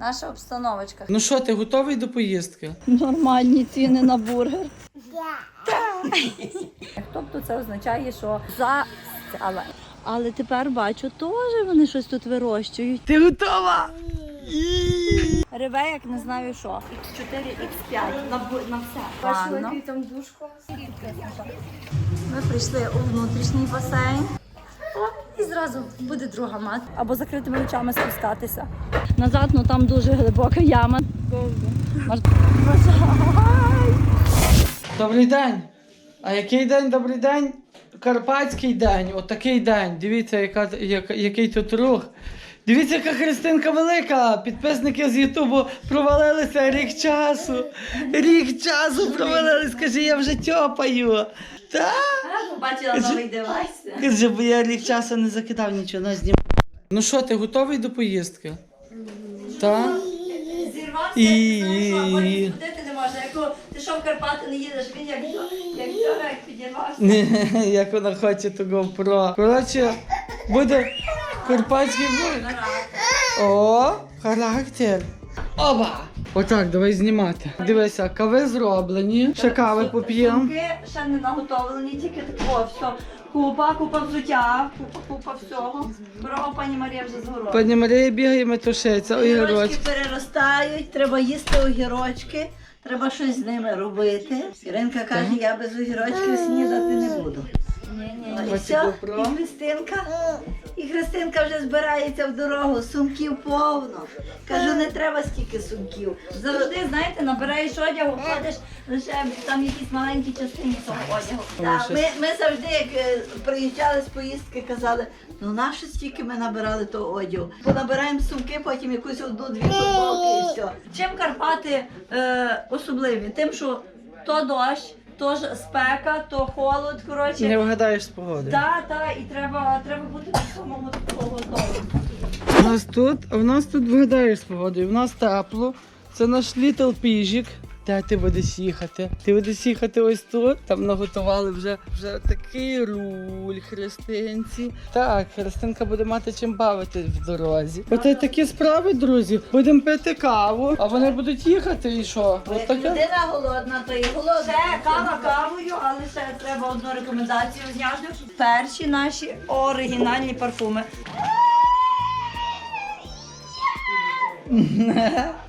Наша обстановочка. Ну що, ти готовий до поїздки? Нормальні ціни на бургер. Тобто це означає, що за але. Але тепер бачу, теж вони щось тут вирощують. Ти готова? Реве, як не знаю що. X4, X5, на, бу- на все. Ладно. там душку. Ми прийшли у внутрішній басейн. І зразу буде друга мат. Або закритими очами спускатися. Назад, ну там дуже глибока яма. Добрий день. А який день добрий день? Карпатський день, отакий день. Дивіться, яка, яка, який тут рух. Дивіться, яка Христинка велика. Підписники з Ютубу провалилися рік часу. Рік часу провалились. Каже, я вже тьопаю. Та? Побачила новий девайс. Каже, бо я рік часу не закидав нічого на знім. Ну що, ти готовий до поїздки? Так? Зірвався, І- і... що, потім ходити не може. Як ти що в Карпати не їдеш, він як, як підірвався. Як вона хоче то GoPro. Коротше, буде карпатський блог. О, характер. Оба! Отак, давай знімати. Дивися, кави зроблені. Ще кави поп'ємо. Сумки ще не наготовлені, тільки тако, все. Купа, купа взуття, купа, купа всього. Дорога пані Марія вже згородила. Пані Марія бігає метушиться, Огірочки огірочки. переростають, треба їсти огірочки, треба щось з ними робити. Іринка каже, я без огірочків снідати не буду. Ні, ні, І ні. Все, і Христинка, і Христинка вже збирається в дорогу, сумків повно. Кажу, не треба стільки сумків. Завжди, знаєте, набираєш одягу, ходиш, лише там якісь маленькі частини цього одягу. Так, ми, ми завжди, як е, приїжджали з поїздки, казали, ну нащо стільки ми набирали того одягу. Понабираємо сумки, потім якусь одну-дві футболки і все. Чим Карпати е, особливі? Тим, що то дощ, то ж спека, то холод, коротше. Не вгадаєш з погоди. Так, так, і треба, треба бути на самому такого готовим. У нас тут, у нас тут вгадаєш з погодою. У нас тепло. Це наш літл піжик. Де ти будеш їхати? Ти будеш їхати ось тут. Там наготували вже, вже такий руль христинці. Так, Христинка буде мати чим бавити в дорозі. Оце такі справи, друзі. Будемо пити каву, а вони будуть їхати і що? От як таке. людина голодна, то і голодна. Ще кава кавою, але ще треба одну рекомендацію зняти. Перші наші оригінальні парфуми.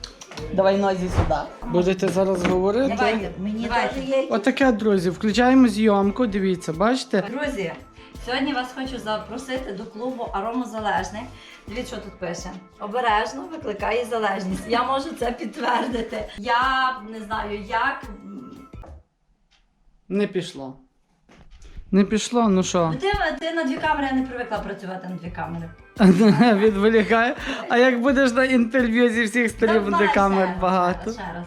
Давай нозі сюди. Будете зараз говорити. Давайте, Мені давайте. теж є. Отаке, друзі, включаємо зйомку. Дивіться, бачите? Друзі, сьогодні вас хочу запросити до клубу Аромозалежних. Дивіться, що тут пише. Обережно викликає залежність. Я можу це підтвердити. Я не знаю, як. Не пішло. Не пішло, ну що? Ну, Ти, ти на дві камери я не привикла працювати на дві камери. Відволікає. А як будеш на інтерв'ю зі всіх сторін буде камер багато. Ще раз.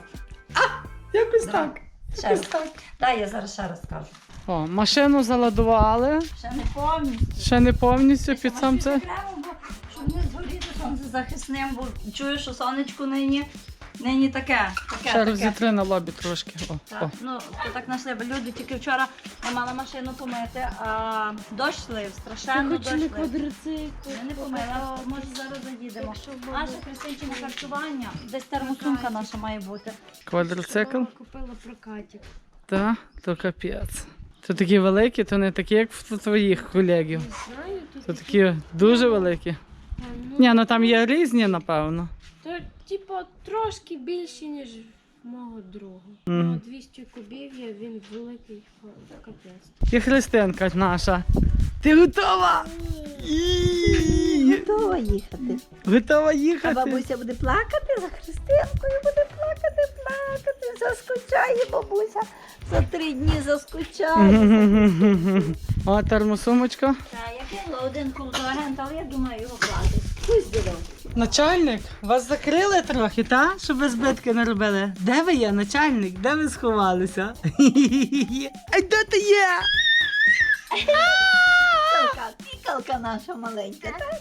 Якось Давай. так. Ще раз. Дай я зараз ще раз скажу. О, машину заладували. Ще не повністю. Ще не повністю під сам це. щоб не згоріти сонцезахисним, бо чую, що сонечко нині, нині таке. таке, Ще таке. розітри на лобі трошки. О, Так, о. ну то так знайшли, бо люди тільки вчора я мала машину помити, а дощ лив, страшенно дощ лив. квадроцикл. Я не помила, може зараз заїдемо. Наше Христинчине харчування, десь термосумка наша має бути. Квадроцикл. Купила прокатик. Та, то капець. То такі великі, то не такі, як в твоїх колегів. Знаю, тут То такі дуже великі. Ну, Ні, ну там є різні, напевно. То типу трошки більше, ніж мого друга. Мгм. Ну, 200 кубів є, він великий капець. І Христинка наша. Ти готова? І- Готова їхати. Готова А їхати? бабуся буде плакати за Христинкою, буде плакати, плакати. Заскучає бабуся. За три дні заскучає. О, термосумочка. Так, я кинула один конкурент, але я думаю його хватить. Пусть додому. Начальник, вас закрили трохи, та? Щоб ви збитки не робили. Де ви є, начальник? Де ви сховалися? А де ти є? Пікалка, наша маленька, так?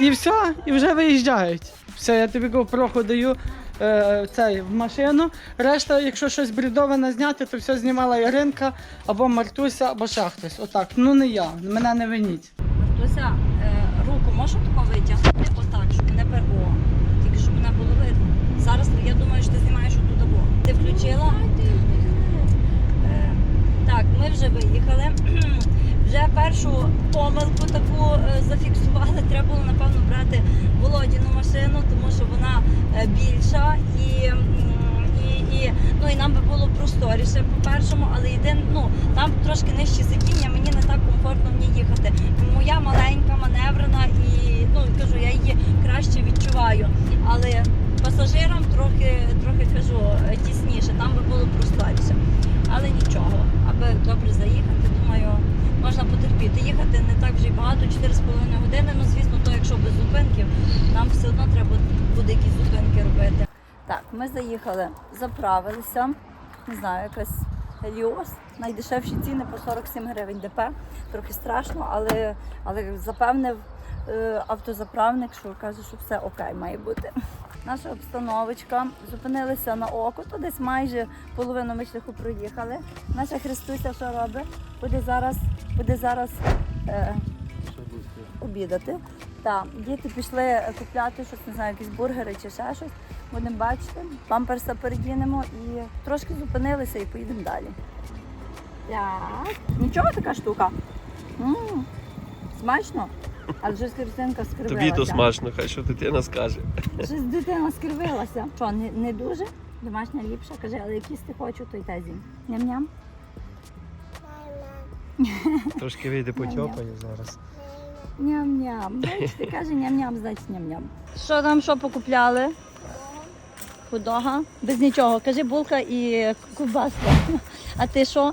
І все, і вже виїжджають. Все, я тобі GoPro даю е, цей, в машину. Решта, якщо щось брідове зняти, то все знімала Іринка або Мартуся, або ще хтось. Отак. Ну не я, мене не виніть. Мартуся, включила. Е, так, ми вже виїхали. Вже першу помилку таку е, зафіксували. Треба було, напевно, брати Володіну машину, тому що вона е, більша і і, і, ну, і нам би було просторіше по-першому, але єдин, ну, там трошки нижче сидіння, мені не так комфортно в ній їхати. Моя маленька, маневрена і ну, кажу, я її краще відчуваю. Але пасажирам трохи, трохи кажу, е, тісніше, там би було просторіше. Але нічого, аби добре заїхати, думаю, можна потерпіти. Їхати не так вже й багато, 4,5 години. Ну, звісно, то якщо без зупинків, нам все одно треба буде якісь зупинки робити. Так, ми заїхали, заправилися. Не знаю, якась Еліос. Найдешевші ціни по 47 гривень ДП. Трохи страшно, але, але запевнив е, автозаправник, що каже, що все окей має бути. Наша обстановочка. Зупинилися на око, то десь майже половину ми шляху проїхали. Наша Христуся що робить? Буде зараз, буде зараз е, обідати. Так, діти пішли купляти щось, не знаю, якісь бургери чи ще щось. Будемо бачити. Памперса передінемо і трошки зупинилися і поїдемо далі. Так. Нічого така штука. м смачно. Але щось Христинка скривилася. Тобі то смачно, хай що дитина скаже. Щось дитина скривилася. Що, не, не дуже? Домашня ліпша, каже, але як їсти хочу, то й те з'їм. Ням-ням. Трошки вийде потьопає зараз. Ням-ням. Бачите, каже ням-ням, значить ням-ням. Що там, що покупляли? Худога? Без нічого. Кажи булка і кубаска. А ти що?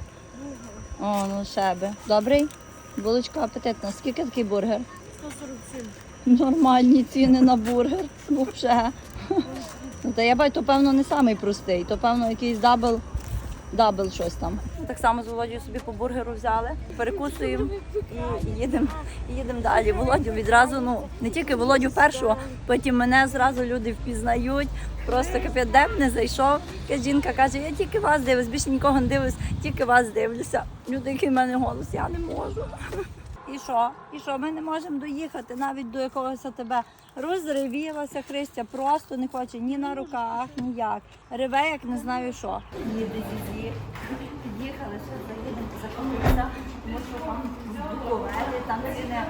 О, ну шеби. Добрий? Булочка апетитна. Скільки такий бургер? 147. Нормальні ціни на бургер. Вообще. Ну, та я бачу, то певно не самий простий, то певно якийсь дабл, дабл щось там. Так само з Володією собі по бургеру взяли, перекусуємо і, їдемо і їдемо далі. Володю відразу, ну не тільки Володю першого, потім мене зразу люди впізнають. Просто капець, де б не зайшов. Якась жінка каже, я тільки вас дивлюсь, більше нікого не дивлюсь, тільки вас дивлюся. Люди, який в мене голос, я не можу. І що? І що? Ми не можемо доїхати навіть до якогось тебе. Розривілася Христя, просто не хоче ні на руках, ніяк. Реве, як не знаю що. Їде зізі. Під'їхали, що заїдемо, закупилися, тому що там Буковелі, там ціни,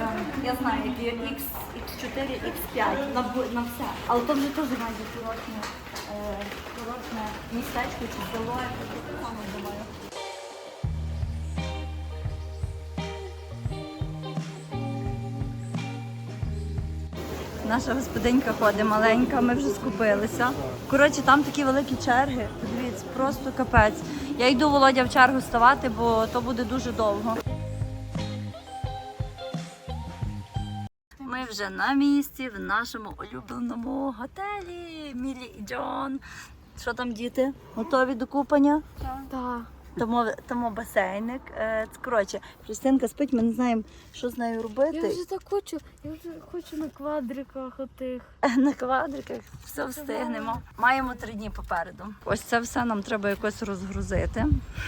ем, я знаю, які X, X4, X5 на, на все. Але то вже теж майже е, курортне містечко чи село, я так Наша господинька ходить маленька, ми вже скупилися. Коротше, там такі великі черги. Дивіться, просто капець. Я йду Володя в чергу ставати, бо то буде дуже довго. Ми вже на місці в нашому улюбленому готелі Мілі і Джон. Що там, діти? Готові до купання? Так. Тому, тому басейник. Е, Коротше, Христинка спить, ми не знаємо, що з нею робити. Я вже так хочу, я вже хочу на квадриках отих. На квадриках все встигнемо. Маємо три дні попереду. Ось це все нам треба якось розгрузити.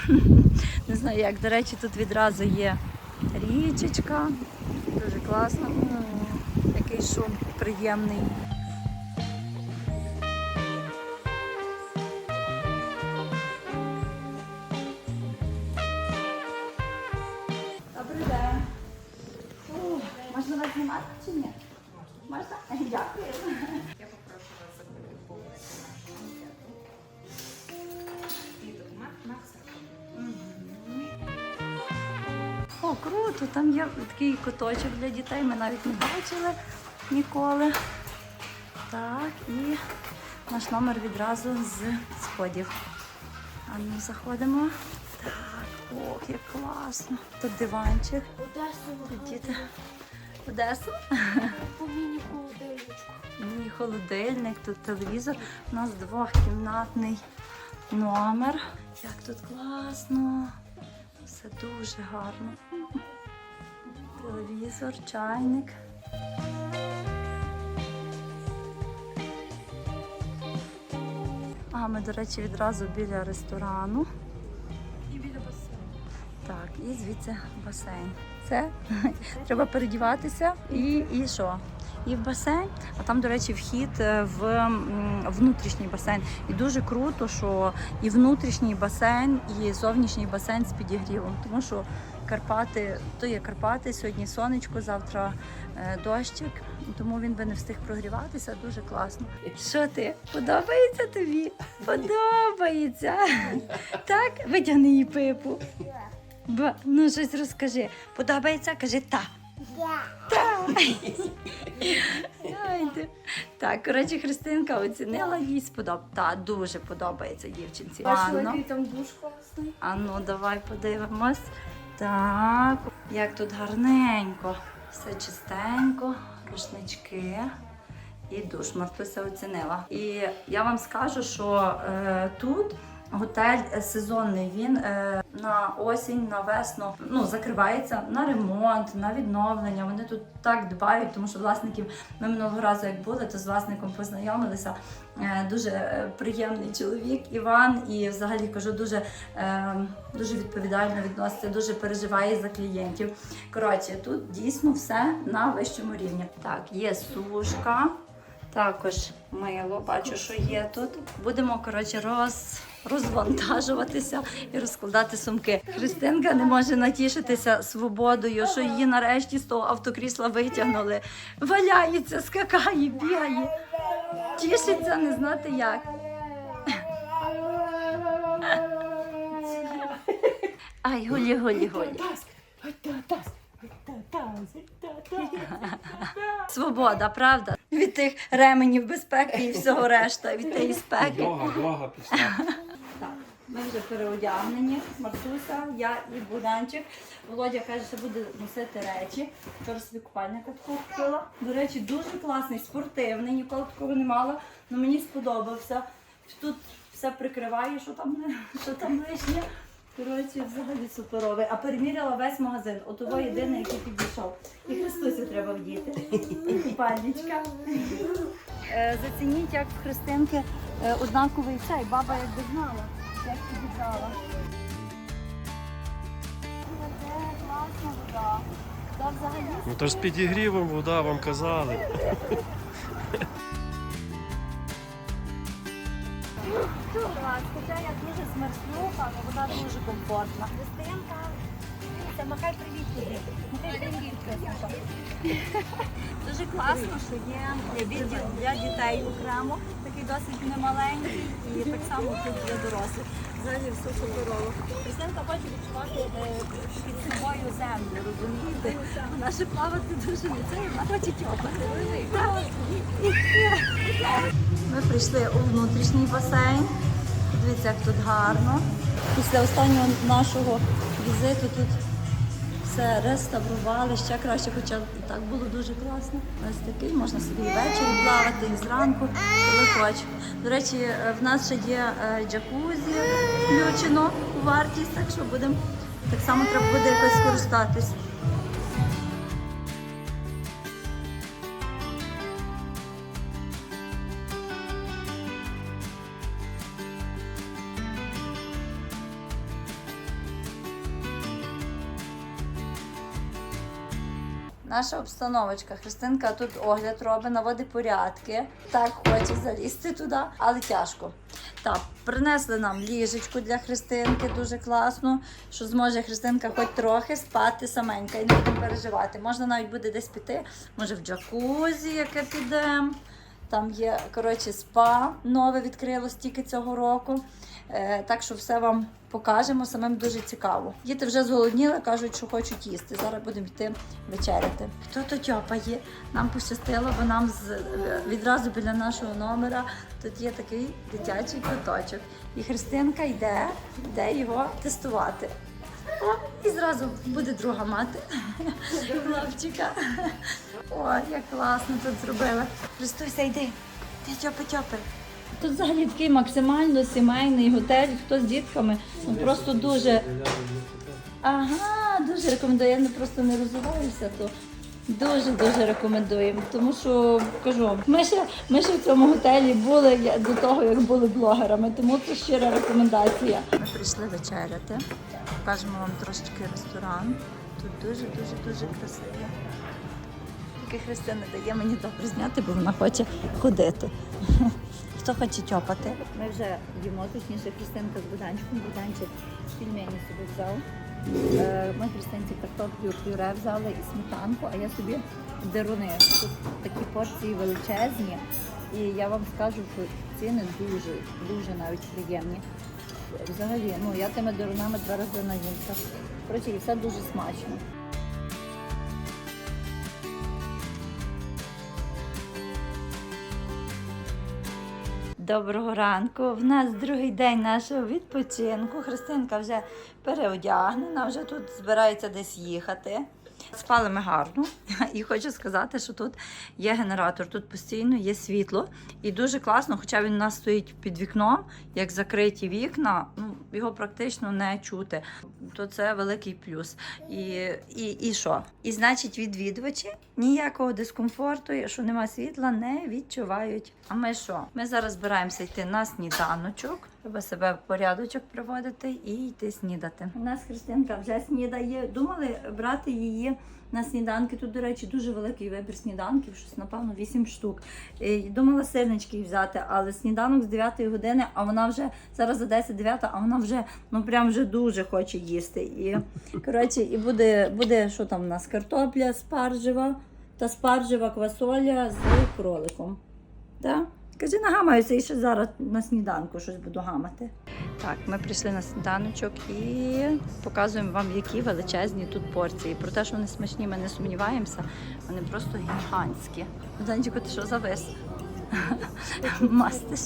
Не знаю як. До речі, тут відразу є річечка. Дуже класно. Який шум приємний. Можна вас знімати чи ні? Можна? Дякую. О, круто, там є такий куточок для дітей, ми навіть не бачили ніколи. Так, і наш номер відразу з сходів. А ну заходимо. Так, ох, як класно. Тут диванчик. Діти. Одесу. по міні-холодильничку. Мій холодильник, тут телевізор. У нас двохкімнатний номер. Як тут класно. Все дуже гарно. Телевізор, чайник. А ми, до речі, відразу біля ресторану. І біля басейну. Так, і звідси басейн. Це треба передіватися і, і що? І в басейн, а там, до речі, вхід е, в внутрішній басейн. І дуже круто, що і внутрішній басейн, і зовнішній басейн з підігрівом. Тому що Карпати, то є Карпати, сьогодні сонечко, завтра е, дощик, тому він би не встиг прогріватися. Дуже класно. Що ти? Подобається тобі? Подобається. Так, витягни її пипу. Ба, ну щось розкажи. Подобається? Кажи та. Ай. Так, коротше, Христинка оцінила, їй сподобається. Та, дуже подобається дівчинці. Там душ класний. А ну давай подивимось. Так, як тут гарненько, все чистенько, рушнички. І душ Мартуся оцінила. І я вам скажу, що е, тут готель е, сезонний. Він е, на осінь, на весну ну, закривається на ремонт, на відновлення. Вони тут так дбають, тому що власників ми минулого разу, як були, то з власником познайомилися. Е, дуже е, приємний чоловік Іван, і взагалі кажу, дуже, е, дуже відповідально відноситься, дуже переживає за клієнтів. Коротше, тут дійсно все на вищому рівні. Так, є сушка. Також мило, бачу, що є тут. Будемо коротше роз, розвантажуватися і розкладати сумки. Христинка не може натішитися свободою, що її нарешті з того автокрісла витягнули. Валяється, скакає, бігає. Тішиться, не знати як. Ай, голі, голі, голі. Свобода, правда? Від тих ременів безпеки і всього решта, від тієї спеки. Йога, йога пішла. Вже переодягнені. Мартуся, я і Богданчик. Володя каже, що буде носити речі. Вчора собі купальника купила. До речі, дуже класний, спортивний, ніколи такого не мала. але мені сподобався. Тут все прикриває, що там, що там лишнє. Коротше, взагалі суперовий. А переміряла весь магазин. От того єдиний, який підійшов. І Христусю треба вдіти. Купальничка. Е, Зацініть, як в Христинки е, однаковий цей. Баба якби знала, як підібрала. Класна вода. Вода взагалі Ну то ж з підігрівом вода, вам казали. Хоча я дуже смерслюха, але вода дуже комфортна. Христинка, це махай привіт Христинка. Дуже класно, що є відділ для дітей окремо, такий досить немаленький, і так само тут для дорослих. Взагалі все суперово. Христинка хоче відчувати е, під собою землю, розумієте? Вона ще плавати дуже не це, вона хоче тьопати. Ми прийшли у внутрішній басейн. Дивіться, як тут гарно. Після останнього нашого візиту тут все реставрували ще краще, хоча і так було дуже класно. Ось такий, можна собі і ввечері плавати, і зранку, коли хочу. До речі, в нас ще є е, джакузі включено у вартість, так що будемо так само треба буде якось скористатись. Наша обстановочка. Христинка тут огляд робить, наводить порядки. Так хоче залізти туди, але тяжко. Так, принесли нам ліжечку для Христинки, дуже класно, що зможе Христинка хоч трохи спати саменька і не будемо переживати. Можна навіть буде десь піти, може в джакузі, яке підемо. Там є коротше спа нове відкрилось тільки цього року. Е, так що все вам покажемо, самим дуже цікаво. Діти вже зголодніли, кажуть, що хочуть їсти. Зараз будемо йти вечеряти. Хто то тьопає? Нам пощастило, бо нам з, відразу біля нашого номера тут є такий дитячий куточок. І Христинка йде, йде його тестувати. О, і зразу буде друга мати хлопчика. О, як класно тут зробили. Христуся, йди. Ти тьопи тьопи. Тут взагалі такий максимально сімейний готель, хто з дітками. Ну просто дуже. Ага, дуже рекомендую. Я не просто не розвиваюся, то дуже дуже рекомендуємо. Тому що кажу, ми ще, ми ще в цьому готелі були до того, як були блогерами, тому це щира рекомендація. Ми прийшли вечеряти. Покажемо вам трошечки ресторан. Тут дуже дуже красиво. Тільки Христина дає мені добре зняти, бо вона хоче ходити. Хто хоче тьопати? Ми вже їмо, точніше Христинка з Буданчиком. Буданчик пельмені собі взяв. Е, Ми христинці картоплю пюре взяли і сметанку, а я собі деруни. Тут такі порції величезні. І я вам скажу, що ціни дуже, дуже навіть приємні. Взагалі, ну я тими дерунами два рази наїмся. Коротше, і все дуже смачно. Доброго ранку. В нас другий день нашого відпочинку. Христинка вже переодягнена, вже тут збирається десь їхати. Спали ми гарно, і хочу сказати, що тут є генератор, тут постійно є світло, і дуже класно, хоча він у нас стоїть під вікном, як закриті вікна, ну його практично не чути. То це великий плюс. І, і, і що? І значить, відвідувачі ніякого дискомфорту, що нема світла, не відчувають. А ми що? Ми зараз збираємося йти на сніданочок. Треба себе в порядочок приводити і йти снідати. У нас Христинка вже снідає. Думали брати її на сніданки. Тут, до речі, дуже великий вибір сніданків, щось, напевно, 8 штук. І думала сирнички взяти, але сніданок з 9 години, а вона вже зараз за 10-9, а вона вже ну прям вже дуже хоче їсти. І коротше, і буде, буде що там у нас? Картопля спаржева та спаржева квасоля з кроликом. Так? Кажи, нагамаюся і ще зараз на сніданку щось буду гамати. Так, ми прийшли на сніданочок і показуємо вам, які величезні тут порції. Про те, що вони смачні, ми не сумніваємося. Вони просто гігантські. Данчику, ти що завис? Мастиш.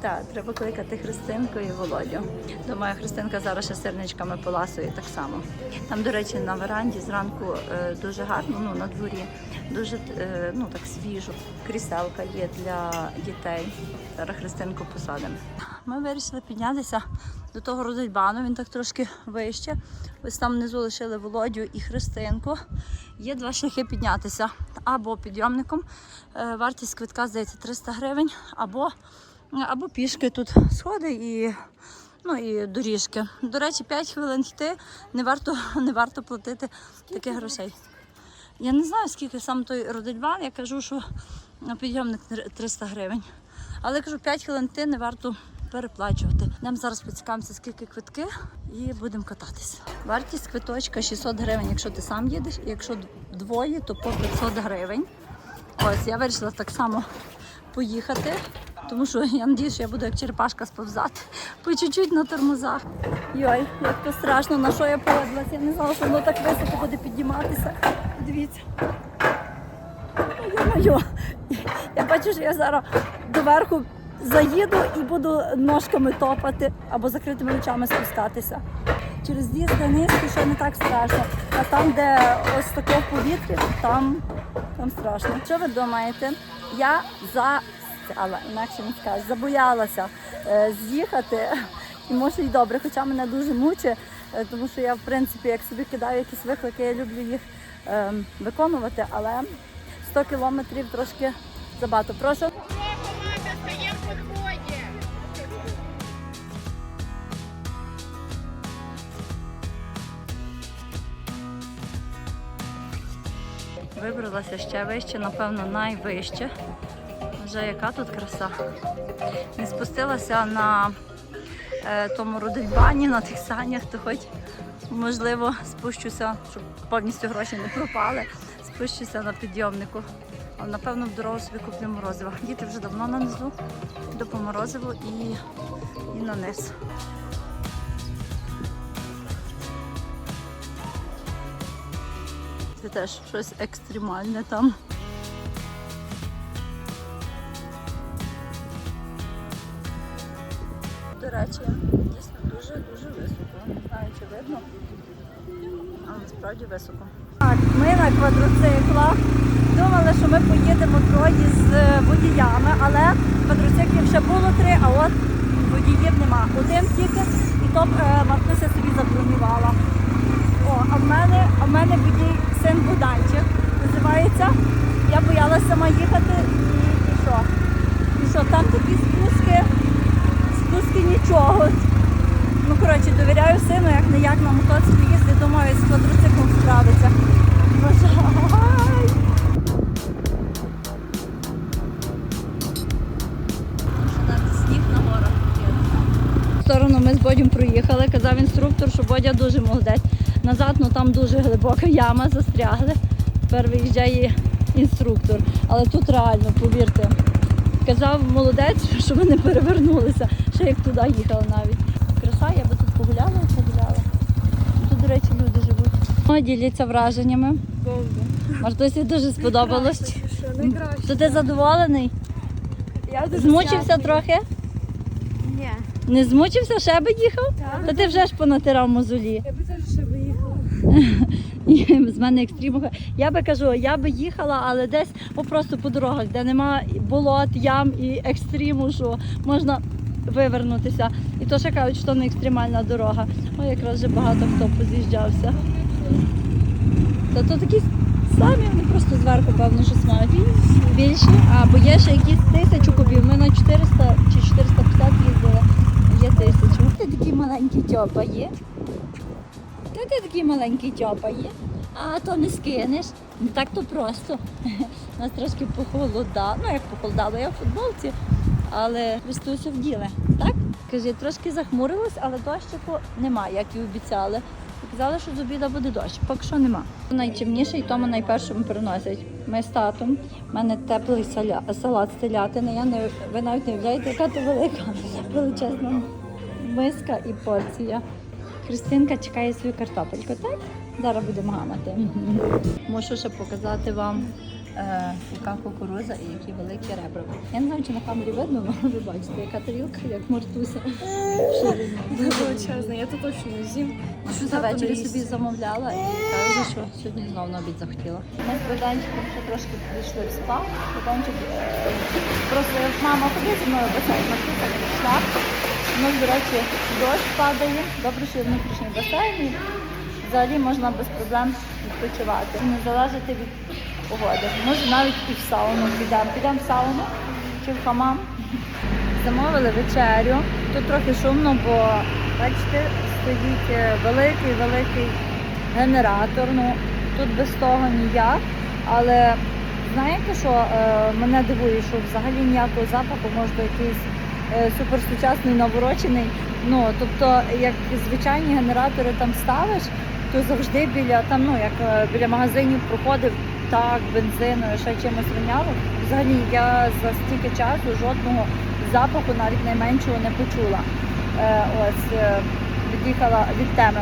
Так, треба кликати Христинку і Володю. Думаю, Христинка зараз ще сирничками поласує так само. Там, до речі, на веранді зранку е, дуже гарно, ну на дворі, дуже е, ну так свіжо. Кріселка є для дітей. Зараз Христинку посадимо. Ми вирішили піднятися до того родильбану, він так трошки вище. Ось там внизу лишили Володю і Христинку. Є два шляхи піднятися. Або підйомником. е, Вартість квитка, здається, 300 гривень, або або пішки тут сходи і, ну, і доріжки. До речі, 5 хвилин йти не варто, не варто платити таких грошей. Я не знаю, скільки сам той родильбан, я кажу, що на підйомник 300 гривень. Але кажу, 5 хвилин йти не варто переплачувати. Нам зараз поцікавимося, скільки квитки, і будемо кататися. Вартість квиточка 600 гривень, якщо ти сам їдеш, якщо двоє, то по 500 гривень. Ось я вирішила так само поїхати, тому що я надію, що я буду як черепашка сповзати по чуть-чуть на тормозах. Йой, як то страшно, на що я поводилася. Я не знала, що воно так високо буде підніматися. Дивіться. Ой-ой-ой. Я бачу, що я зараз доверху заїду і буду ножками топати або закритими очами спускатися. Через з'їзд низький ще не так страшно. А там, де ось таке повітря, там, там страшно. Що ви думаєте? Я за але інакше не скажеш, забоялася е, з'їхати. І може й добре, хоча мене дуже мучить, е, тому що я, в принципі, як собі кидаю якісь виклики, я люблю їх е, виконувати, але 100 кілометрів трошки забагато. Прошу. Вибралася ще вище, напевно, найвище. Вже яка тут краса. Не спустилася на е, тому родильбані, на тих санях, то хоч можливо спущуся, щоб повністю гроші не пропали. Спущуся на підйомнику. Але напевно в дорогу собі куплю морозиво. Діти вже давно нанизу, по морозиву і, і на низ. Це теж щось екстремальне там. До дійсно дуже-дуже високо. Не знаю, чи видно, але насправді високо. Так, ми на квадроциклах. Думали, що ми поїдемо троє з е, водіями, але квадроциклів ще було три, а от водіїв нема. Один тільки, і то е, Мартуся собі забронювала. О, а в мене, а в мене водій син Буданчик називається. Я боялася сама їхати і, і що? І що, там такі спуски, спуски нічого. Ну, коротше, довіряю сину, як не як на мотоциклі їздить, думаю, з квадроциклом справиться. Бажай! Є. сторону ми з Бодім проїхали. Казав інструктор, що Бодя дуже молодець. Назад ну там дуже глибока яма, застрягли. Тепер виїжджає інструктор. Але тут реально, повірте, казав молодець, що не перевернулися, ще як туди їхали навіть. Краса, я би тут погуляла і погуляла. Тут, до речі, люди живуть. О, діляться враженнями. Мартусі дуже сподобалось. То ти задоволений? Я Змучився трохи? Ні. Не змучився, ще би їхав? Та ти вже ж понатирав мозолі. Я би теж ще виїхала. І з мене екстріму. Я би кажу, я би їхала, але десь о, просто по дорогах, де нема болот, ям і екстриму, що можна вивернутися. І то ще кажуть, що не екстремальна дорога. О, якраз вже багато хто поз'їжджався. Та то такі самі, вони просто зверху, певно, щось мають. Більші, а бо є ще якісь тисячу кубів. Ми на 400 чи 450 їздили, є тисячу. Ти такий маленький тьопа є. Та ти такий маленький тьопа є. А то не скинеш. Не так то просто. Нас трошки похолодало. Ну як похолодало, я в футболці, але Христусю вділи. Так? Каже, трошки захмурилось, але дощику немає, як і обіцяли. Казали, що з обіда буде дощ, поки що нема. Найчимніше і тому найпершому приносять. Ми з татом. У мене теплий саля, салат з телятини. Я не ви навіть не уявляєте, яка то велика величезна миска і порція. Христинка чекає свою картопельку, так? Зараз будемо гамати. Мушу ще показати вам, яка кукуруза і які великі ребра. Я не знаю, чи на камері видно, але ви бачите, яка тарілка, як мартуся. в. Величезна, я то точно не з'їм. Що за вечір собі замовляла і каже, що сьогодні знову на обід захотіла. Ми з Богданчиком ще трошки пішли в спа. Богданчик е, просто мама ходи зі мною басейн, Мартуся не пішла. У нас, до речі, дощ падає. Добре, що є внутрішній басейн. Взагалі можна без проблем відпочивати. Не залежати від погоди. Може навіть і в сауну підемо. Підемо в сауну чи в хамам. Замовили вечерю. Тут трохи шумно, бо бачите, стоїть е, великий великий генератор. Ну тут без того ніяк. Але знаєте, що е, мене дивує, що взагалі ніякого запаху може якийсь е, суперсучасний наворочений. Ну тобто, як звичайні генератори там ставиш, то завжди біля там, ну як е, біля магазинів проходив так, бензиною, ще чимось воняло. Взагалі я за стільки часу жодного запаху, навіть найменшого, не почула. Е, ось е, від'їхала від теми.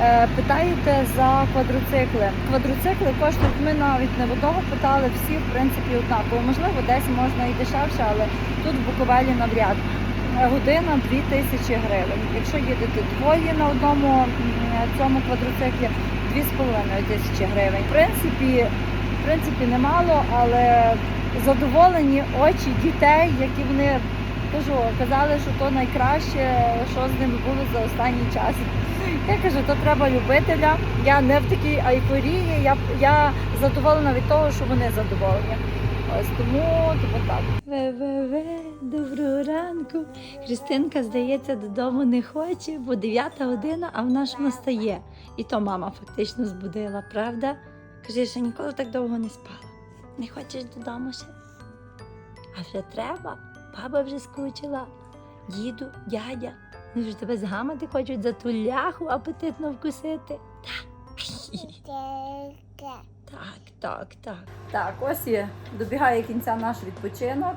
Е, питаєте за квадроцикли. Квадроцикли коштують, ми навіть не в одного питали, всі в принципі однаково. Можливо, десь можна і дешевше, але тут в Буковелі навряд. Година 2 тисячі гривень. Якщо їдете двоє на одному цьому квадроциклі, 2,5 тисячі гривень. В принципі, в принципі, немало, але задоволені очі дітей, які вони кажу, казали, що то найкраще, що з ними було за останній час. Я кажу, то треба любителя. Я не в такій айфорії, я, я задоволена від того, що вони задоволені. Ось тому, тому так. Ве-ве-ве, доброго ранку. Христинка, здається, додому не хоче, бо 9 година, а вона ж настає. І то мама фактично збудила, правда? Каже, я ще ніколи так довго не спала. Не хочеш додому ще? А вже треба. Баба вже скучила. Діду, дядя. Вони вже тебе згамати хочуть за ту ляху апетитно вкусити. Так. Так, так, так. Ось і добігає кінця наш відпочинок.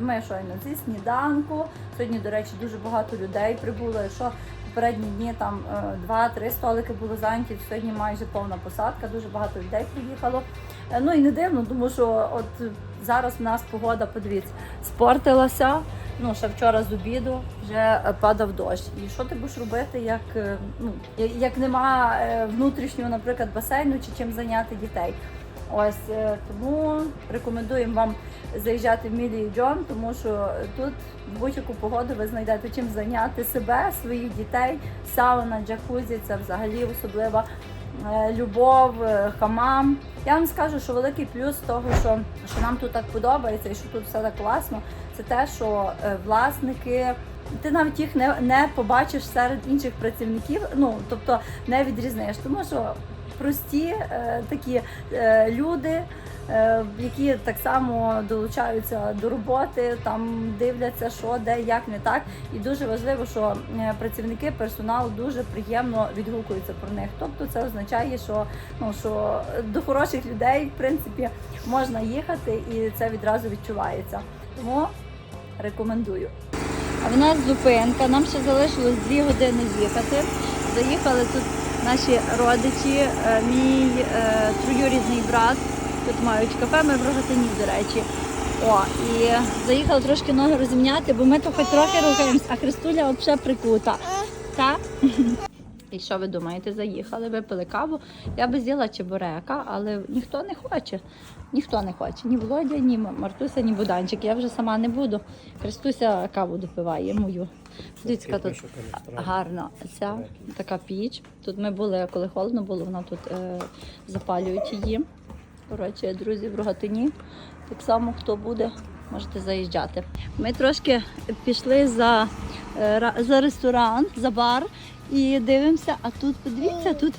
Ми щойно зі сніданку. Сьогодні, до речі, дуже багато людей прибуло. Якщо попередні дні там е, два-три столики були зайняті, сьогодні майже повна посадка, дуже багато людей приїхало. Е, Ну і не дивно, тому що от зараз в нас погода, подивіться, спортилася. Ну, ще вчора з обіду вже е, падав дощ. І що ти будеш робити, як, е, ну, як нема е, внутрішнього, наприклад, басейну чи чим зайняти дітей? Ось е, тому рекомендуємо вам заїжджати в Мілі Джон, тому що тут в будь-яку погоду ви знайдете чим зайняти себе, своїх дітей. Сауна, джакузі це взагалі особлива е, любов, е, хамам. Я вам скажу, що великий плюс того, що, що нам тут так подобається і що тут все так класно, це те, що власники. Ти навіть їх не, не побачиш серед інших працівників, ну тобто не відрізниш, тому що прості е, такі е, люди, е, які так само долучаються до роботи, там дивляться, що де, як не так. І дуже важливо, що працівники, персонал дуже приємно відгукуються про них. Тобто це означає, що ну що до хороших людей в принципі можна їхати, і це відразу відчувається. Тому рекомендую. А в нас зупинка. Нам ще залишилось дві години їхати. Заїхали тут наші родичі, е, мій е, троюрідний брат. Тут мають кафе, ми в Рогатині, до речі. О, і заїхали трошки ноги розімняти, бо ми хоч трохи рухаємось, а Христуля взагалі прикута. Так? І що ви думаєте, заїхали, випили каву. Я би з'їла чебурека, але ніхто не хоче. Ніхто не хоче. Ні Володя, ні Мартуся, ні Буданчик. Я вже сама не буду. Христуся каву допиває мою. Дивіться, тут гарна ця така піч. Тут ми були, коли холодно було, вона тут е, запалюють її. Коротше, друзі, в Рогатині. Так само, хто буде, можете заїжджати. Ми трошки пішли за, е, за ресторан, за бар і дивимося, а тут, подивіться, тут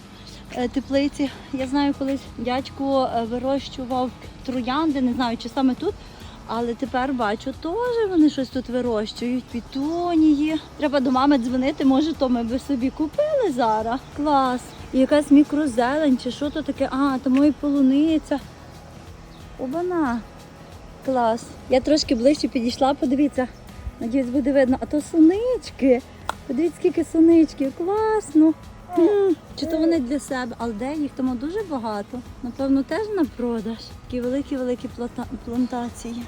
е, теплиці. Я знаю, колись дядько е, вирощував троянди, не знаю, чи саме тут. Але тепер бачу, теж вони щось тут вирощують, пітонії. Треба до мами дзвонити, може, то ми би собі купили зараз. Клас. І якась мікрозелень, чи що то таке? А, тому і полуниця. Обана. Клас. Я трошки ближче підійшла, подивіться. Надіюсь, буде видно. А то сонички. Подивіться, скільки соничків. Класно. Чи то вони для себе, але де їх тому дуже багато. Напевно, теж на продаж. Такі великі-великі плата- плантації.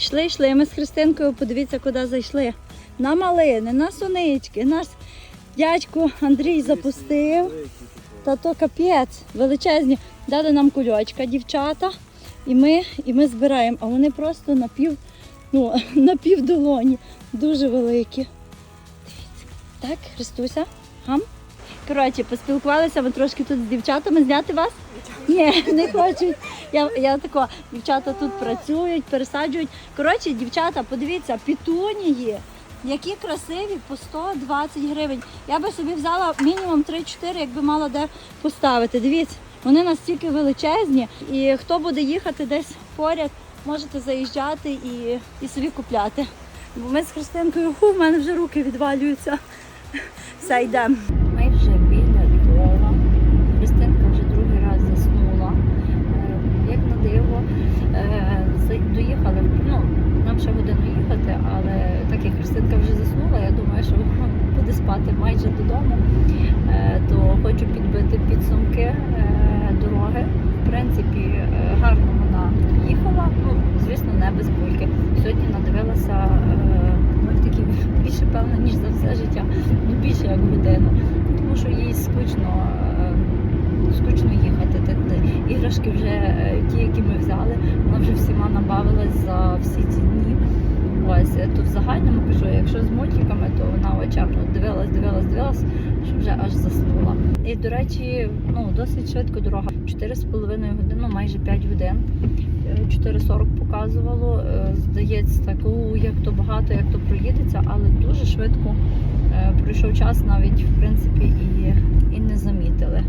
Йшли, йшли. Ми з Христинкою, подивіться, куди зайшли. На малини, на сонички. Наш дядько Андрій запустив. Та то капець, величезні. Дали нам кульочка, дівчата. І ми, і ми збираємо, а вони просто на ну, на пів долоні. Дуже великі. Дивіться. Так, Христуся? Гам? Коротше, поспілкувалися ми трошки тут з дівчатами. Зняти вас? Ні, не хочуть. Я, я тако, дівчата тут працюють, пересаджують. Коротше, дівчата, подивіться, пітунії. Які красиві по 120 гривень. Я би собі взяла мінімум 3-4, якби мала де поставити. Дивіться, вони настільки величезні. І хто буде їхати десь поряд, можете заїжджати і, і собі купляти. Бо ми з Христинкою, в мене вже руки відвалюються. Все, йдемо. Ми вже біля Львова. Христинка вже другий раз заснула. Е, Як на диво, е, за- доїхали, ну, нам ще годину їхати, але так як Христинка вже заснула, я думаю, що буде спати майже додому, Е, то хочу підбити підсумки е, дороги. В принципі, е, гарно вона їхала, ну, звісно, не без бульки. Сьогодні надивилася мультиків більше, певно, ніж за все життя, ну більше як годину. Тому що їй скучно, скучно їхати. Іграшки вже ті, які ми взяли, вона вже всіма набавилась за всі ці дні. Ось е, то в загальному кажу, якщо з мультиками, то вона очам ну, дивилась, дивилась, дивилась, що вже аж заснула. І до речі, ну досить швидко дорога. 4,5 години, ну майже 5 годин. Е, 4,40 показувало. Е, Здається, так, у як то багато, як то проїдеться, але дуже швидко е, пройшов час, навіть в принципі і, і не замітили.